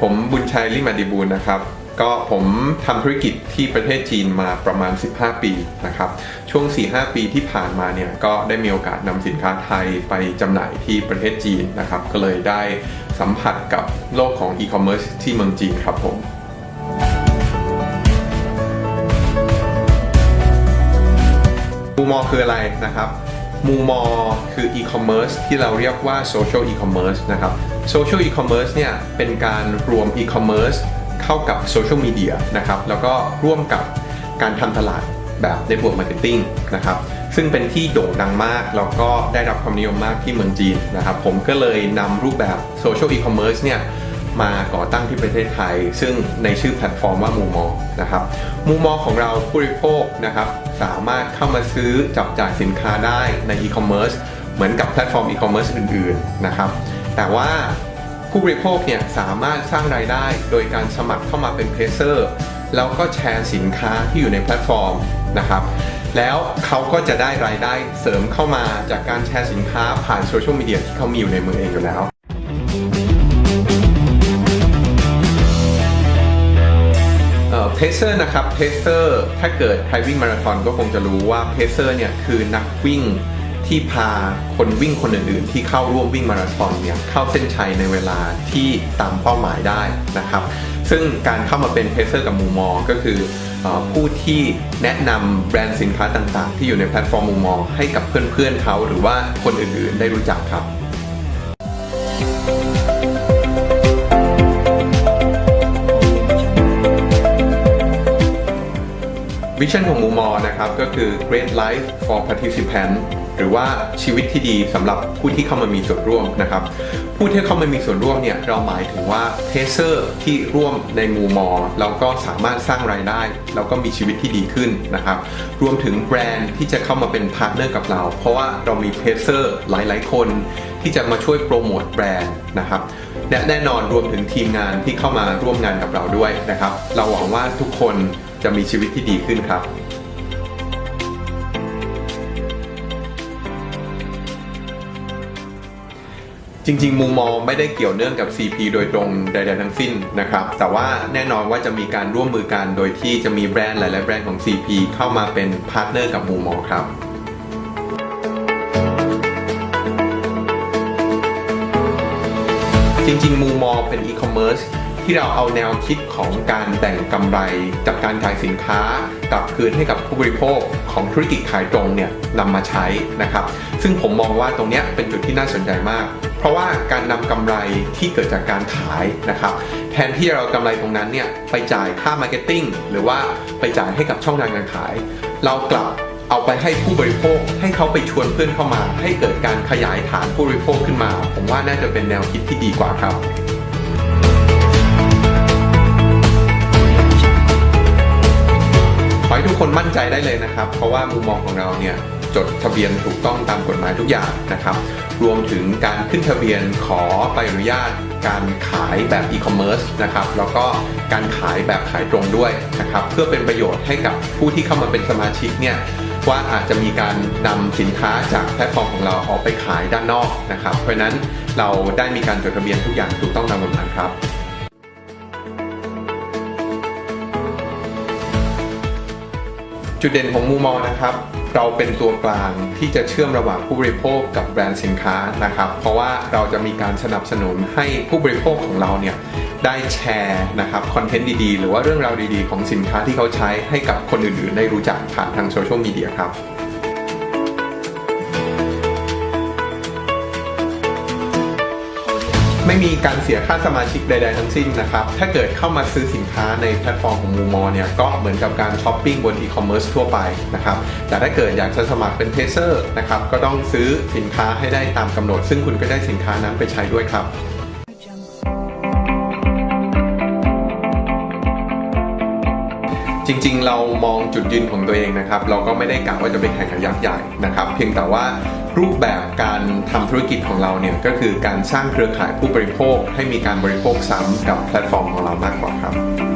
ผมบุญชัยลิมาดีบูลนะครับ ก็ผมทำธุรกิจที่ประเทศจีนมาประมาณ 15 ปีนะครับ ช่วง 4-5 ปีที่ผ่านมาเนี่ยก็ได้มีโอกาสนำสินค้าไทยไปจำหน่ายที่ประเทศจีนนะครับ ก็เลยได้สัมผัสกับโลกของอีคอมเมิร์ซที่เมืองจีนครับผมมูมอคืออะไรนะครับ มูมอคืออีคอมเมิร์ซที่เราเรียกว่าโซเชียลอีคอมเมิร์ซนะครับโซเชียลอีคอมเมิร์ซเนี่ยเป็นการรวมอีคอมเมิร์ซเข้ากับโซเชียลมีเดียนะครับแล้วก็ร่วมกับการทำตลาดแบบในบวกมาร์เก็ตติ้งนะครับซึ่งเป็นที่โด่งดังมาก แล้วก็ได้รับความนิยมมากที่เมืองจีนนะครับผมก็เลยนำรูปแบบโซเชียลอีคอมเมิร์ซเนี่ย มาก่อตั้งที่ประเทศไทย ซึ่งในชื่อแพลตฟอร์มว่ามูมอนะครับมูมอของเราผู้บริโภคนะครับสามารถเข้ามาซื้อจับจ่ายสินค้าได้ในอีคอมเมิร์ซเหมือนกับแพลตฟอร์มอีคอมเมิร์ซอื่นๆนะครับแต่ว่าผู้บริโภคเนี่ยสามารถสร้างรายได้โดยการสมัครเข้ามาเป็นเพลเซอร์แล้วก็แชร์สินค้าที่อยู่ในแพลตฟอร์มนะครับแล้วเขาก็จะได้รายได้เสริมเข้ามาจากการแชร์สินค้าผ่านโซเชียลมีเดียที่เขามีอยู่ในมือเองอยู่แล้ว เพเซอร์นะครับเพเซอร์ถ้าเกิดใครวิ่งมาราธอนก็คงจะรู้ว่าเพเซอร์เนี่ยคือนักวิ่งที่พาคนวิ่งคนอื่นๆ ที่เข้าร่วมวิ่งมาราธอนเนี่ยเข้าเส้นชัยในเวลาที่ตามเป้าหมายได้นะครับ ซึ่งการเข้ามาเป็นเพเซอร์กับมูมอก็คืออผู้ที่แนะนำแบรนด์สินค้าต่างๆ ที่อยู่ในแพลตฟอร์มมูมอให้กับเพื่อนๆเขาหรือว่าคนอื่นๆได้รู้จักครับ วิชั่นของมูมอนะครับก็คือ Great Life for Participant หรือว่าชีวิตที่ดีสำหรับผู้ที่เข้ามามีส่วนร่วมนะครับ ผู้ที่เข้ามามีส่วนร่วมเนี่ยเราหมายถึงว่าเพเซอร์ที่ร่วมในมูมอแล้วก็สามารถสร้างรายได้ แล้วก็มีชีวิตที่ดีขึ้นนะครับ รวมถึงแบรนด์ที่จะเข้ามาเป็นพาร์ทเนอร์กับเรา เพราะว่าเรามีเพเซอร์หลาย ๆ คน ที่จะมาช่วยโปรโมทแบรนด์นะครับและแน่นอนรวมถึงทีมงานที่เข้ามาร่วมงานกับเราด้วยนะครับ เราหวังว่าทุกคนจะมีชีวิตที่ดีขึ้นครับจริงๆ มุมมองไม่ได้เกี่ยวเนื่องกับ CP โดยตรงใดๆทั้งสิ้นนะครับ แต่ว่าแน่นอนว่าจะมีการร่วมมือกันโดยที่จะมีแบรนด์หลายๆแบรนด์ของ CP เข้ามาเป็นพาร์ทเนอร์กับมุมมองครับ จริงๆมูมอเป็นอีคอมเมิร์ซที่เราเอาแนวคิดของการแบ่งกำไรจากการขายสินค้ากลับคืนให้กับผู้บริโภคของธุรกิจขายตรงเนี่ยนำมาใช้นะครับ ซึ่งผมมองว่าตรงเนี้ยเป็นจุดที่น่าสนใจมาก เพราะว่าการนำกำไรที่เกิดจากการขายนะครับ แทนที่เรากำไรตรงนั้นเนี่ยไปจ่ายค่ามาร์เก็ตติ้งหรือว่าไปจ่ายให้กับช่องทางการขาย เรากลับ เอาไปให้ผู้บริโภคให้เขาไปชวนเพื่อนเข้ามา ให้เกิดการขยายฐานผู้บริโภคขึ้นมา ผมว่าน่าจะเป็นแนวคิดที่ดีกว่าครับขอให้ทุกคนมั่นใจได้เลยนะครับ เพราะว่ามุมมองของเราเนี่ยจดทะเบียนถูกต้องตามกฎหมายทุกอย่างนะครับ รวมถึงการขึ้นทะเบียนขอใบอนุญาต การขายแบบอีคอมเมิร์ซนะครับ แล้วก็การขายแบบขายตรงด้วยนะครับ เพื่อเป็นประโยชน์ให้กับผู้ที่เข้ามาเป็นสมาชิกเนี่ย ว่าอาจจะมีการนำสินค้าจากแพลตฟอร์มของเราออกไปขายด้านนอกนะครับ เพราะฉะนั้นเราได้มีการจดทะเบียนทุกอย่างถูกต้องตามกฎหมายครับจุดเด่นของมูมอนะครับ เราเป็นตัวกลางที่จะเชื่อมระหว่างผู้บริโภคกับแบรนด์สินค้านะครับ เพราะว่าเราจะมีการสนับสนุนให้ผู้บริโภคของเราเนี่ย ได้แชร์นะครับคอนเทนต์ดีๆ หรือว่าเรื่องราวดีๆ ของสินค้าที่เขาใช้ให้กับคนอื่นๆ ได้รู้จักผ่านทางโซเชียลมีเดียครับไม่มีการเสียค่าสมาชิกใด ๆ ทั้งสิ้นนะครับ ถ้าเกิดเข้ามาซื้อสินค้าในแพลตฟอร์มของมูมอเนี่ยก็เหมือนกับการช้อปปิ้งบนอีคอมเมิร์ซทั่วไปนะครับ แต่ถ้าเกิดอยากจะสมัครเป็นเพเซอร์นะครับ ก็ต้องซื้อสินค้าให้ได้ตามกำหนด ซึ่งคุณก็ได้สินค้านั้นไปใช้ด้วยครับ จริงๆ เรามองจุดยืนของตัวเองนะครับ เราก็ไม่ได้กะว่าจะไปแข่งกับยักษ์ใหญ่นะครับ เพียงแต่ว่ารูปแบบการทำธุรกิจของเราเนี่ยก็คือการสร้างเครือข่ายผู้บริโภค ให้มีการบริโภคซ้ำกับแพลตฟอร์มของเรามากกว่าครับ